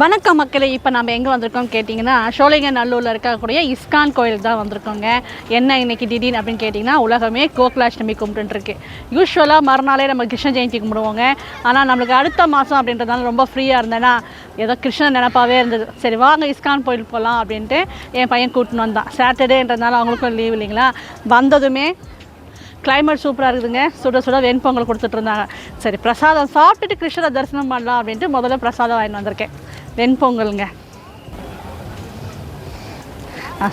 வணக்கம் மக்களே இப்போ நம்ம எங்கே வந்திருக்கோம் கேட்டிங்கன்னா சோழிங்க நல்லூரில் இருக்கக்கூடிய இஸ்கான் கோயில் தான் வந்திருக்கோங்க. என்ன இன்னைக்கு திடீர்னு அப்படின்னு கேட்டிங்கன்னா உலகமே கோகுலாஷ்டமி கும்பிட்டுருக்கு யூஸ்வலாக மறுநாளே நம்ம கிருஷ்ண ஜெயந்தி கும்பிடுவோங்க. ஆனால் நம்மளுக்கு அடுத்த மாதம் அப்படின்றதால ரொம்ப ஃப்ரீயாக இருந்தேன்னா ஏதோ கிருஷ்ணன் நினப்பாவே இருந்தது. சரி வாங்க இஸ்கான் கோயில் போகலாம் அப்படின்ட்டு என் பையன் கூட்டின்னு வந்தான். சாட்டர்டேன்றதுனால அவங்களுக்கும் லீவ் இல்லைங்களா? வந்ததுமே கிளைமேட் சூப்பராக இருக்குதுங்க. சுட சுட வெண்பொங்கல் கொடுத்துட்டு இருந்தாங்க. சரி பிரசாதம் சாப்பிட்டுட்டு கிருஷ்ணரை தரிசனம் பண்ணலாம் அப்படின்ட்டு முதல்ல பிரசாதம் வாங்கிட்டு வந்திருக்கேன். வெண்பொங்கலுங்க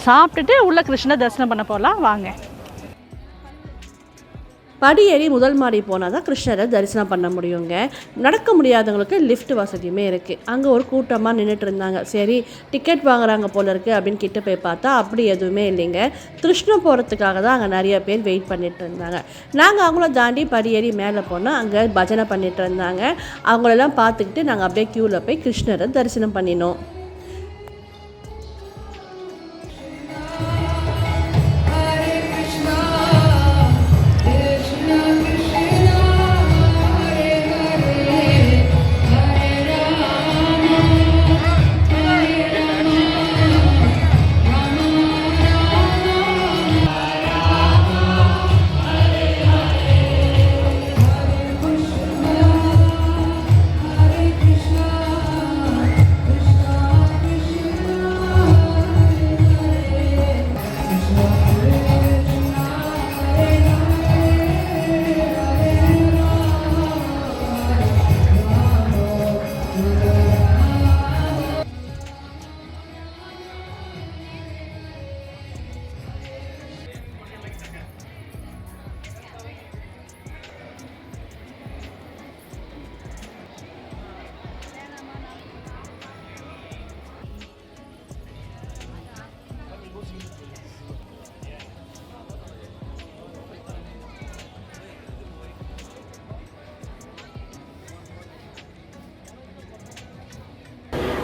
சாப்பிட்டுட்டு உள்ள கிருஷ்ண தரிசனம் பண்ண போகலாம் வாங்க. படியேறி முதல் மாடி போனால் தான் கிருஷ்ணரை தரிசனம் பண்ண முடியுங்க. நடக்க முடியாதவங்களுக்கு லிஃப்ட் வசதியுமே இருக்குது அங்கே ஒரு கூட்டமாக நின்றுட்டு இருந்தாங்க. சரி டிக்கெட் வாங்குறாங்க போல இருக்குது அப்படின்னு கிட்ட போய் பார்த்தா அப்படி எதுவுமே இல்லைங்க. கிருஷ்ணன் போகிறதுக்காக தான் அங்கே நிறைய பேர் வெயிட் பண்ணிட்டு இருந்தாங்க. நாங்கள் அவங்கள தாண்டி படியேறி மேலே போனால் அங்கே பஜனை பண்ணிட்டு இருந்தாங்க. அவங்களெல்லாம் பார்த்துக்கிட்டு நாங்கள் அப்படியே க்யூவில் போய் கிருஷ்ணரை தரிசனம் பண்ணினோம்.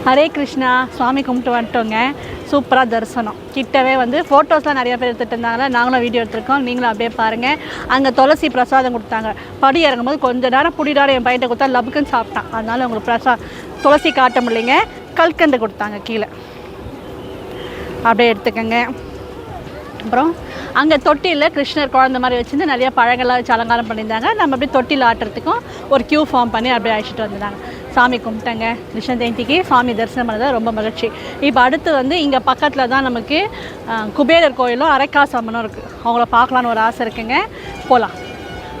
ஹரே கிருஷ்ணா சுவாமி கும்பிட்டு வந்துட்டோங்க. சூப்பராக தரிசனம். கிட்டவே வந்து ஃபோட்டோஸ்லாம் நிறைய பேர் எடுத்துகிட்டு இருந்தாங்களே நாங்களும் வீடியோ எடுத்திருக்கோம். நீங்களும் அப்படியே பாருங்கள் அங்கே துளசி பிரசாதம் கொடுத்தாங்க. படி இறங்கும்போது கொஞ்ச நேரம் புடிடாரம் என் பையன் கொடுத்தா லபுக்குன்னு சாப்பிட்டான். அதனால உங்களுக்கு பிரசா துளசி காட்ட முடியலைங்க. கல்கண்டு கொடுத்தாங்க கீழே. அப்படியே எடுத்துக்கோங்க. அப்புறம் அங்கே தொட்டியில் கிருஷ்ணர் குழந்த மாதிரி வச்சுருந்து நிறைய பழங்கள்லாம் வச்சு அலங்காரம் பண்ணியிருந்தாங்க. நம்ம அப்படியே தொட்டியில் ஆட்டுறதுக்கும் ஒரு க்யூ ஃபார்ம் பண்ணி அப்படியே அழைச்சிட்டு வந்திருந்தாங்க சாமி கும்பிட்டேங்க. கிருஷ்ண ஜெயந்திக்கு சாமி தரிசனம் பண்ணது ரொம்ப மகிழ்ச்சி. இப்போ அடுத்து வந்து இங்கே பக்கத்தில் தான் நமக்கு குபேரர் கோயிலும் அரைக்காசம்மனும் இருக்குது அவங்கள பார்க்கலான்னு ஒரு ஆசை இருக்குங்க. போகலாம்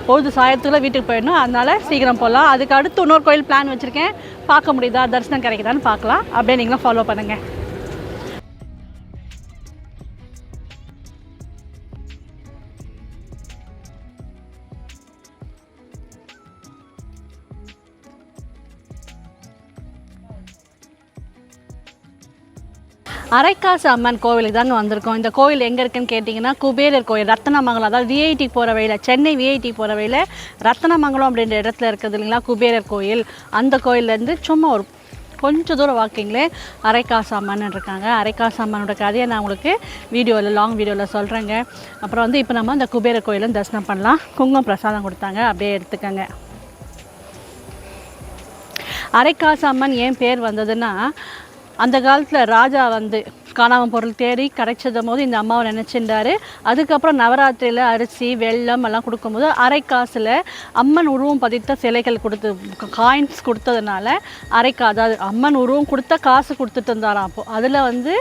பொழுது சாயத்துக்குள்ளே வீட்டுக்கு போயிடணும். அதனால சீக்கிரம் போகலாம் அதுக்கு அடுத்து இன்னொரு கோயில் பிளான் வச்சுருக்கேன். பார்க்க முடியுதா? தரிசனம் கிடைக்குதான்னு பார்க்கலாம். அப்படியே நீங்களும் ஃபாலோ பண்ணுங்கள் அரைக்காசு அம்மன் கோவிலுக்கு தாங்க வந்திருக்கோம். இந்த கோவில் எங்கே இருக்குன்னு கேட்டிங்கன்னா குபேரர் கோயில் ரத்தனமங்கலம். அதாவது விஐடி போகிற வழியில் சென்னை விஐடி போகிற வழியில் ரத்தனமங்கலம் அப்படின்ற இடத்துல இருக்குது இல்லைங்களா குபேரர் கோயில். அந்த கோயிலேருந்து சும்மா ஒரு கொஞ்சம் தூரம் வாக்கிங்களே அரைக்காசாமான்னு இருக்காங்க. அரைக்காசு அம்மனோட கதையை நான் உங்களுக்கு வீடியோவில் லாங் வீடியோவில் சொல்கிறேங்க அப்புறம் வந்து இப்போ நம்ம அந்த குபேரர் கோயிலும் தரிசனம் பண்ணலாம். குங்குமம் பிரசாதம் கொடுத்தாங்க. அப்படியே எடுத்துக்கங்க. அரைக்காசாமன் அம்மன் ஏன் பேர் வந்ததுன்னா அந்த காலத்தில் ராஜா வந்து காணாமல் பொருள் தேடி கிடைச்சதும் போது இந்த அம்மாவை நினச்சிருந்தாரு. அதுக்கப்புறம் நவராத்திரியில் அரிசி வெல்லம் எல்லாம் கொடுக்கும்போது அரைக்காசில் அம்மன் உருவம் பதித்த சிலைகள் கொடுத்து காயின்ஸ் கொடுத்ததுனால அரைக்கா அதாவது அம்மன் உருவம் கொடுத்த காசு கொடுத்துட்டு இருந்தாராம் அப்போது அதில் வந்து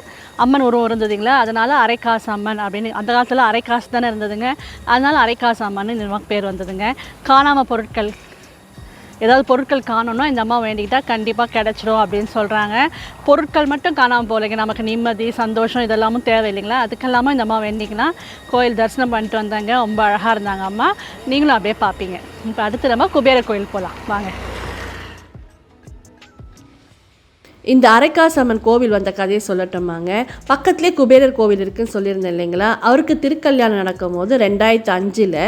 அம்மன் உருவம் இருந்ததுங்களா அதனால் அரைக்காசு அம்மன் அப்படின்னு அந்த காலத்தில் அரைக்காசு தானே இருந்ததுங்க. அதனால் அரைக்காசு அம்மன் இந்த பேர் வந்ததுங்க. காணாமல் பொருட்கள் ஏதாவது பொருட்கள் காணணும்னா இந்த அம்மா வேண்டிக்கிட்டால் கண்டிப்பாக கிடச்சிரும் அப்படின்னு சொல்கிறாங்க பொருட்கள் மட்டும் காணாமல் போகலைங்க. நமக்கு நிம்மதி சந்தோஷம் இதெல்லாமும் தேவை இல்லைங்களா அதுக்கெல்லாமல் இந்த அம்மா வேண்டிங்கன்னா கோயில் தரிசனம் பண்ணிட்டு வந்தாங்க. ரொம்ப அழகாக இருந்தாங்க அம்மா. நீங்களும் அப்படியே பார்ப்பீங்க இப்போ அடுத்து நம்ம குபேர கோயில் போகலாம் வாங்க. இந்த அரைக்காசம்மன் கோவில் வந்த கதையை சொல்லட்டோமாங்க. பக்கத்துலேயே குபேரர் கோவில் இருக்குன்னு சொல்லியிருந்தேன் இல்லைங்களா? அவருக்கு திருக்கல்யாணம் நடக்கும்போது ரெண்டாயிரத்து அஞ்சில்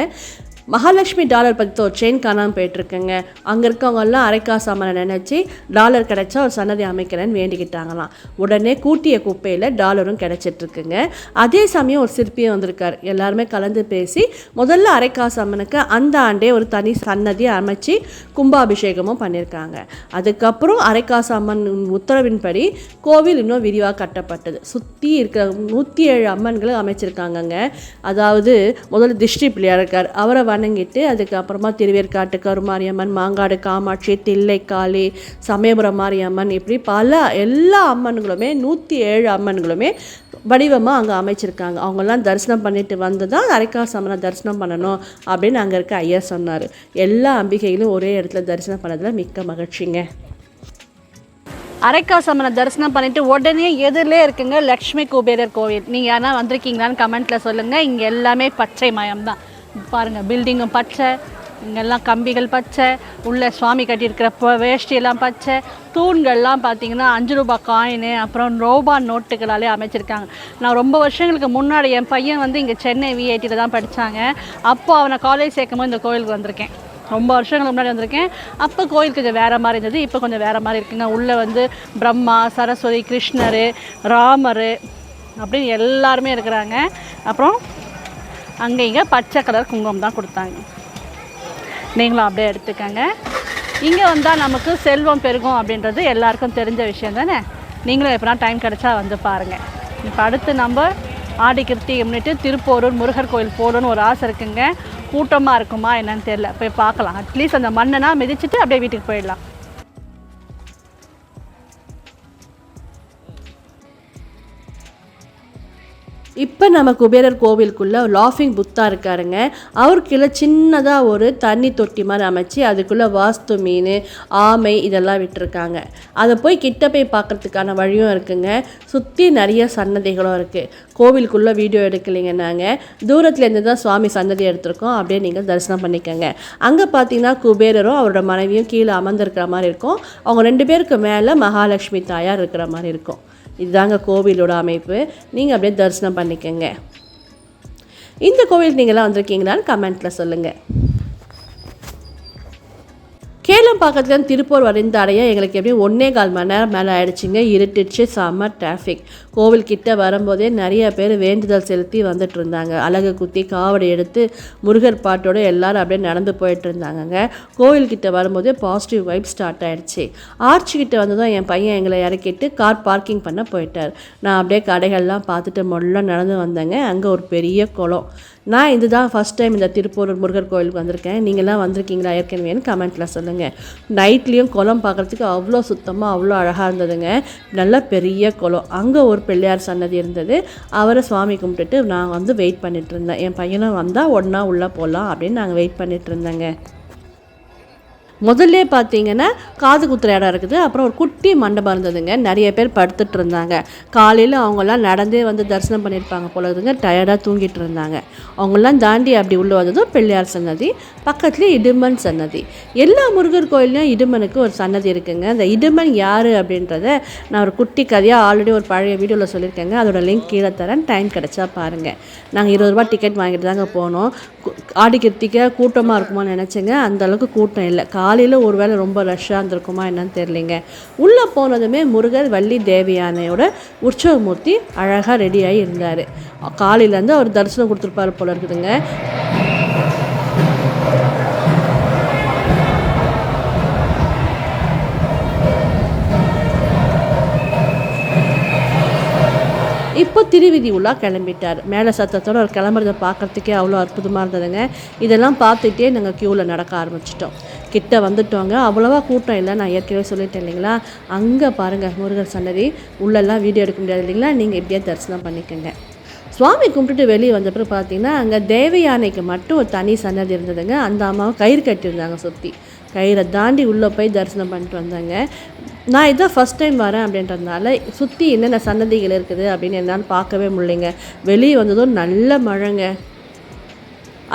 மகாலட்சுமி டாலர் பற்றி ஒரு செயின் காணாமல் போயிட்டுருக்குங்க. அங்கே இருக்கவங்கெல்லாம் அரைக்காசு நினச்சி டாலர் கிடைச்சா ஒரு சன்னதி அமைக்கிறேன்னு வேண்டிக்கிட்டாங்களாம். உடனே கூட்டிய குப்பையில் டாலரும் கிடச்சிட்ருக்குங்க அதே சமயம் ஒரு சிற்பியும் வந்திருக்கார். எல்லாருமே கலந்து பேசி முதல்ல அரைக்காசு அம்மனுக்கு அந்த ஆண்டே ஒரு தனி சன்னதி அமைச்சு கும்பாபிஷேகமும் பண்ணியிருக்காங்க. அதுக்கப்புறம் அரைக்காசு அம்மன் உத்தரவின்படி கோவில் இன்னும் விரிவாக கட்டப்பட்டது. சுற்றி இருக்கிற நூற்றி ஏழு அம்மன்களும் அமைச்சிருக்காங்கங்க. அதாவது முதல்ல திருஷ்டி பிள்ளையார் இருக்கார். அவரை வணங்கிட்டு அதுக்கப்புறமா திருவேற்காட்டு கருமாரியம்மன் மாங்காடு காமாட்சி தில்லைக்காளி சமயபுரம் மாரியம்மன் இப்படி பல எல்லா அம்மன்களுமே நூற்றி ஏழு அம்மன்களுமே வடிவமாக அங்கே அமைச்சிருக்காங்க. அவங்கெல்லாம் தரிசனம் பண்ணிட்டு வந்து தான் அரைக்காசு தரிசனம் பண்ணணும் அப்படின்னு அங்கே இருக்க ஐயர் சொன்னார். எல்லா அம்பிகைகளும் ஒரே இடத்துல தரிசனம் பண்ணதில் மிக்க மகிழ்ச்சிங்க. அரைக்காசம்மனை தரிசனம் பண்ணிட்டு உடனே எதிரிலே இருக்குங்க லக்ஷ்மி குபேரர் கோவில். நீங்கள் யாரா வந்திருக்கீங்களான்னு கமெண்ட்டில் சொல்லுங்கள் இங்கே எல்லாமே பச்சை மயம் தான் பாருங்கள் பில்டிங்கும் பச்சை இங்கெல்லாம் கம்பிகள் பச்சை உள்ளே சுவாமி கட்டியிருக்கிற வேஷ்டியெல்லாம் பச்சை தூண்கள்லாம் பார்த்தீங்கன்னா அஞ்சு ரூபாய் காயினு அப்புறம் ரூபா நோட்டுகளாலே அமைச்சிருக்காங்க. நான் ரொம்ப வருஷங்களுக்கு முன்னாடி என் பையன் வந்து இங்கே சென்னை விஐடியில் தான் படித்தாங்க அப்போ அவனை காலேஜ் சேர்க்கும்போது இந்த கோயிலுக்கு வந்திருக்கேன். ரொம்ப வருஷங்களுக்கு முன்னாடி வந்திருக்கேன். அப்போ கோயில் கொஞ்சம் வேறு மாதிரி இருந்தது இப்போ கொஞ்சம் வேறு மாதிரி இருக்குங்க. உள்ளே வந்து பிரம்மா சரஸ்வதி கிருஷ்ணர் ராமர் அப்படின்னு எல்லாருமே இருக்கிறாங்க. அப்புறம் அங்கே இங்கே பச்சை கலர் குங்குமம் தான் கொடுத்தாங்க. நீங்களும் அப்படியே எடுத்துக்கங்க. இங்கே வந்தால் நமக்கு செல்வம் பெருகும் அப்படின்றது எல்லாருக்கும் தெரிஞ்ச விஷயம் தானே? நீங்களும் எப்போனா டைம் கிடச்சா வந்து பாருங்கள் இப்போ அடுத்து நம்ம ஆடி கிருத்திகை முன்னிட்டு திருப்போரூர் முருகர் கோயில் போகணுன்னு ஒரு ஆசை இருக்குங்க. கூட்டமாக இருக்குமா என்னன்னு தெரியல. போய் பார்க்கலாம். அட்லீஸ்ட் அந்த மண்ணனா மிதிச்சிட்டு அப்படியே வீட்டுக்கு போயிடலாம். இப்போ நம்ம குபேரர் கோவிலுக்குள்ளே லாஃபிங் புத்தா இருக்காருங்க. அவருக்குள்ள சின்னதாக ஒரு தண்ணி தொட்டி மாதிரி அமைச்சு அதுக்குள்ளே வாஸ்து மீன் ஆமை இதெல்லாம் விட்டுருக்காங்க. அதை போய் கிட்ட போய் பார்க்கறதுக்கான வழியும் இருக்குங்க. சுற்றி நிறைய சன்னதிகளும் இருக்குது கோவிலுக்குள்ளே வீடியோ எடுக்கலைங்க நாங்கள் தூரத்துலேருந்து தான் சுவாமி சன்னதி எடுத்திருக்கோம். அப்படியே நீங்கள் தரிசனம் பண்ணிக்கோங்க. அங்கே பார்த்தீங்கன்னா குபேரரும் அவரோட மனைவியும் கீழே அமர்ந்திருக்கிற மாதிரி இருக்கும். அவங்க ரெண்டு பேருக்கு மேலே மகாலட்சுமி தாயார் இருக்கிற மாதிரி இருக்கும். இதுதாங்க கோவிலோட அமைப்பு. நீங்கள் அப்படியே தரிசனம் பண்ணிக்கோங்க. இந்த கோவில் நீங்களாம் வந்திருக்கீங்களான்னு கமெண்ட்டில் சொல்லுங்கள் கேளம்பாக்கத்துலேருந்து திருப்பூர் வரைந்த அடைய எங்களுக்கு எப்படியும் ஒன்றே கால் மணி நேரம் மேலே ஆயிடுச்சுங்க. இருட்டுச்சு செம்ம டிராஃபிக் கோவில் கிட்ட வரும்போதே நிறைய பேர் வேண்டுதல் செலுத்தி வந்துட்டு இருந்தாங்க. அழகு குத்தி காவடி எடுத்து முருகர் பாட்டோட எல்லாரும் அப்படியே நடந்து போயிட்டு இருந்தாங்கங்க. கோவில்கிட்ட வரும்போதே பாசிட்டிவ் வைப் ஸ்டார்ட் ஆகிடுச்சி ஆர்ச்சிக்கிட்ட வந்து தான் என் பையன் எங்களை இறக்கிட்டு கார் பார்க்கிங் பண்ண போயிட்டார். நான் அப்படியே கடைகள்லாம் பார்த்துட்டு முள்ள நடந்து வந்தேங்க. அங்கே ஒரு பெரிய குளம். நான் இதுதான் ஃபஸ்ட் டைம் இந்த திருப்பூர் முருகர் கோயிலுக்கு வந்திருக்கேன். நீங்களாம் வந்திருக்கீங்களா ஏற்கனவேன்னு கமெண்ட்டில் சொல்லுங்கள் நைட்லேயும் குளம் பார்க்குறதுக்கு அவ்வளோ சுத்தமாக அவ்வளோ அழகாக இருந்ததுங்க. நல்ல பெரிய குளம். அங்கே ஒரு பிள்ளையார் சன்னதி இருந்தது. அவரை சுவாமி கும்பிட்டுட்டு நான் வந்து வெயிட் பண்ணிட்டு இருந்தேன். என் பையனும் வந்தால் ஒன்றா உள்ளே போகலாம் அப்படின்னு நாங்கள் வெயிட் பண்ணிட்டு இருந்தேங்க. முதல்ல பார்த்தீங்கன்னா காது குத்துற இடம் இருக்குது. அப்புறம் ஒரு குட்டி மண்டபம் இருந்ததுங்க. நிறைய பேர் படுத்துட்டு இருந்தாங்க. காலையில் அவங்கெல்லாம் நடந்தே வந்து தரிசனம் பண்ணியிருப்பாங்க போல இருக்குதுங்க டயர்டாக தூங்கிட்டு இருந்தாங்க. அவங்கெல்லாம் தாண்டி அப்படி உள்ளே வந்ததும் பிள்ளையார் சன்னதி பக்கத்துலேயே இடுமன் சன்னதி. எல்லா முருகர் கோயில்லையும் இடுமனுக்கு ஒரு சன்னதி இருக்குங்க. அந்த இடுமன் யார் அப்படின்றத நான் ஒரு குட்டி கதையாக ஆல்ரெடி ஒரு பழைய வீடியோவில் சொல்லியிருக்கேங்க. அதோட லிங்க் கீழே தரேன். டைம் கிடச்சா பாருங்கள் நாங்கள் இருபது ரூபா டிக்கெட் வாங்கிட்டு தாங்க போனோம். கு- ஆடி கூட்டமாக இருக்குமான்னு நினச்சேங்க. அந்த அளவுக்கு கூட்டம் இல்லை. காலையில் ஒரு வேளை ரொம்ப ரஷ்ஷாக இருந்திருக்குமா என்னன்னு தெரிலிங்க உள்ளே போனதுமே முருகர் வள்ளி தேவியானையோட உற்சவமூர்த்தி அழகாக ரெடியாகி இருந்தார். காலையிலேருந்து அவர் தரிசனம் கொடுத்துருப்பாரு போல இருக்குதுங்க. இப்போ திருவிதி உள்ளா கிளம்பிட்டார். மேலே சத்தத்தோடு அவர் கிளம்புறத பார்க்குறதுக்கே அவ்வளோ அற்புதமாக இருந்ததுங்க. இதெல்லாம் பார்த்துட்டே நாங்கள் க்யூவில் நடக்க ஆரம்பிச்சிட்டோம். கிட்ட வந்துட்டோங்க. அவ்வளோவா கூட்டம் இல்லை நான் ஏற்கனவே சொல்லிட்டேன் இல்லைங்களா? அங்கே பாருங்கள் முருகர் சன்னதி. உள்ளெல்லாம் வீடியோ எடுக்க முடியாது இல்லைங்களா? நீங்கள் எப்படியா தரிசனம் பண்ணிக்கோங்க. சுவாமி கும்பிட்டுட்டு வெளியே வந்த பிறகு பார்த்தீங்கன்னா அங்கே தேவயானைக்கு மட்டும் ஒரு தனி சன்னதி இருந்ததுங்க. அந்த அம்மாவை கயிறு கட்டியிருந்தாங்க சுற்றி கயிறை தாண்டி உள்ளே போய் தரிசனம் பண்ணிட்டு வந்தாங்க. நான் இதான் ஃபஸ்ட் டைம் வரேன் அப்படின்றதுனால சுற்றி என்னென்ன சன்னதிகள் இருக்குது அப்படின்னு என்னால் பார்க்கவே முடியலைங்க. வெளியே வந்ததும் நல்ல மழைங்க.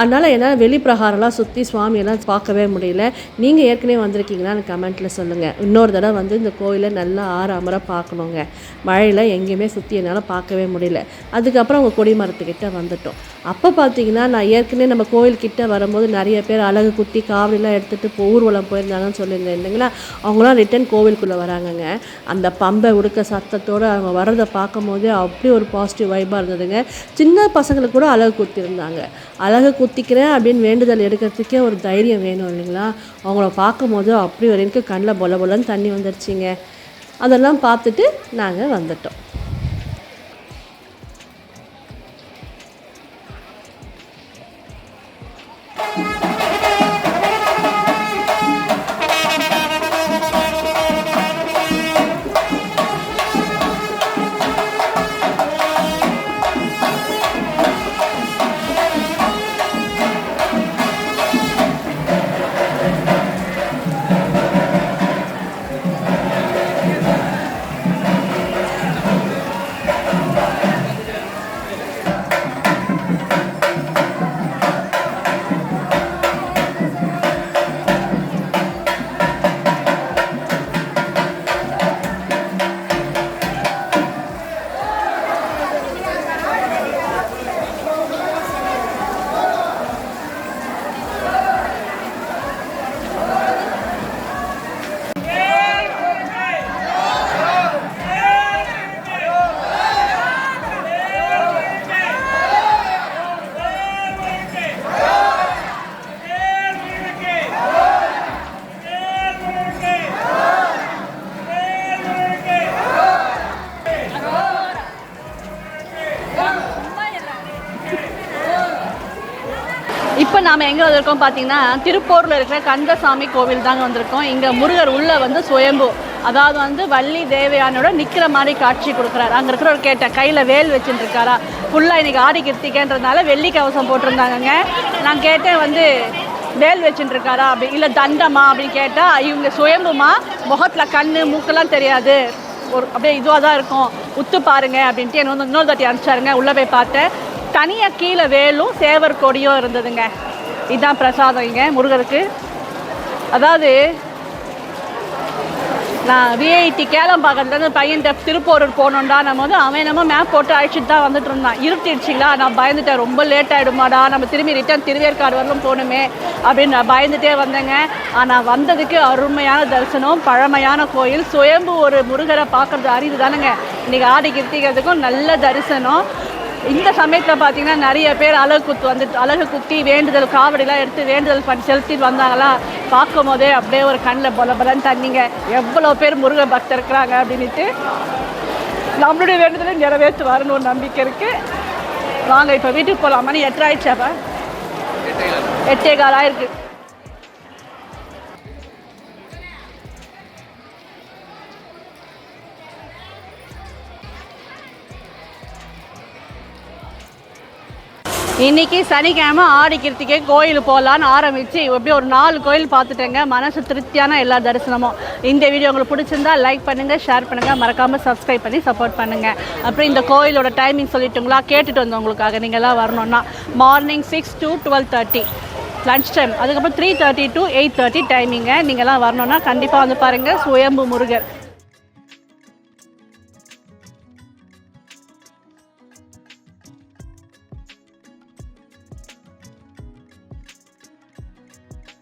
அதனால் என்னால் வெளிப்பிரகாரம்லாம் சுற்றி சுவாமியெல்லாம் பார்க்கவே முடியல. நீங்கள் ஏற்கனவே வந்திருக்கீங்களான்னு கமெண்ட்டில் சொல்லுங்கள் இன்னொரு தடவை வந்து இந்த கோயிலை நல்லா ஆறாமற பார்க்கணுங்க. மழையில் எங்கேயுமே சுற்றி என்னால் பார்க்கவே முடியல. அதுக்கப்புறம் அவங்க கொடிமரத்துக்கிட்ட வந்துட்டோம். அப்போ பார்த்தீங்கன்னா நான் ஏற்கனவே நம்ம கோயில்கிட்ட வரும்போது நிறைய பேர் அழகு குத்தி காவடிலாம் எடுத்துகிட்டு இப்போ ஊர்வலம் போயிருந்தாங்கன்னு சொல்லியிருந்தேன் இல்லைங்களா? அவங்களாம் ரிட்டன் கோவிலுக்குள்ளே வராங்கங்க. அந்த பம்பை உடுக்க சத்தத்தோடு அவங்க வர்றதை பார்க்கும்போது அப்படி ஒரு பாசிட்டிவ் வைப்பாக இருந்ததுங்க. சின்ன பசங்களுக்கு கூட அழகு குத்திருந்தாங்க அழகு குத்திக்கிறேன் அப்படின்னு வேண்டுதல் எடுக்கிறதுக்கே ஒரு தைரியம் வேணும் இல்லைங்களா? அவங்கள பார்க்கும்போது அப்படி வரைக்கும் கண்ணில் பொல பொலன்னு தண்ணி வந்துருச்சுங்க. அதெல்லாம் பார்த்துட்டு நாங்கள் வந்துட்டோம். இப்போ நாம் எங்கே வந்திருக்கோம் பார்த்தீங்கன்னா திருப்பூரில் இருக்கிற கந்தசாமி கோவில் தாங்க வந்திருக்கோம். இங்கே முருகர் உள்ள வந்து சுயம்பு அதாவது வந்து வள்ளி தேவையானோட நிற்கிற மாதிரி காட்சி கொடுக்குறாரு. அங்கே இருக்கிற ஒரு கேட்டேன் கையில் வேல் வச்சுட்டு இருக்காரா ஃபுல்லாக இன்றைக்கி ஆடி கிருத்திகன்றதுனால வெள்ளி கவசம் போட்டிருந்தாங்கங்க. நான் கேட்டேன் வந்து வேல் வச்சுட்டு இருக்காரா அப்படி இல்லை தண்டமா அப்படின்னு கேட்டால் இவங்க சுயம்புமா? முகத்தில் கண் மூக்கெல்லாம் தெரியாது. ஒரு அப்படியே இதுவாக தான் இருக்கும். உத்து பாருங்க அப்படின்ட்டு என்ன வந்து இன்னொரு தாட்டி அனுப்பிச்சாருங்க. உள்ளே போய் பார்த்தேன். தனியாக கீழே வேலும் சேவர் கொடியும் இருந்ததுங்க. இதுதான் பிரசாதம் இங்கே முருகருக்கு. அதாவது நான் விஐடி கேளம்பாக்கத்துலேருந்து பையன்கிட்ட திருப்பூரூர் போகணுண்டா நம்ம வந்து அவன் நம்ம மேப் போட்டு அழைச்சிட்டு தான் வந்துட்டு இருந்தான். இருட்டிடுச்சிங்களா? நான் பயந்துட்டேன். ரொம்ப லேட் ஆகிடுமாடா நம்ம திரும்பி ரிட்டர்ன் திருவேற்காடு வரலும் போகணுமே அப்படின்னு நான் பயந்துட்டே வந்தேங்க. ஆனால் வந்ததுக்கு அருமையான தரிசனம் பழமையான கோயில் சுயம்பு ஒரு முருகரை பார்க்குறது அரிது தானுங்க இன்றைக்கி ஆடி கிருத்திக்கிறதுக்கும் நல்ல தரிசனம். இந்த சமயத்தில் பார்த்தீங்கன்னா நிறைய பேர் அழகு குத்து வந்து அழகு குத்தி வேண்டுதல் காவடிலாம் எடுத்து வேண்டுதல் பண்ணி செலுத்திட்டு வந்தாங்களா? பார்க்கும் போதே அப்படியே ஒரு கண்ணில் பொல பொலன்னு தண்ணிங்க. எவ்வளோ பேர் முருக பக்தர் இருக்கிறாங்க அப்படின்ட்டு நம்மளுடைய வேண்டுதலை நிறைவேற்றுவாருன்னு ஒரு நம்பிக்கை இருக்குது வாங்க இப்போ வீட்டுக்கு போகலாம் மணி எட்டரை எட்டே கால் ஆயிருக்கு இன்னைக்கு சனிக்கிழமை ஆடி கிருத்திகை கோயில் போகலான்னு ஆரம்பித்து எப்படியும் ஒரு நாலு கோயில் பார்த்துட்டேங்க. மனசு திருப்தியான எல்லா தரிசனமும். இந்த வீடியோ உங்களுக்கு பிடிச்சிருந்தா லைக் பண்ணுங்கள் ஷேர் பண்ணுங்கள் மறக்காமல் சப்ஸ்கிரைப் பண்ணி சப்போர்ட் பண்ணுங்கள் அப்புறம் இந்த கோயிலோட டைமிங் சொல்லிட்டுங்களா கேட்டுட்டு வந்தவங்களுக்காக உங்களுக்காக நீங்கள்லாம் வரணும்னா morning six to twelve thirty lunch time அதுக்கப்புறம் three thirty to eight thirty டைமிங்க நீங்கள்லாம் வரணும்னா கண்டிப்பாக வந்து பாருங்கள் சுயம்பு முருகர்.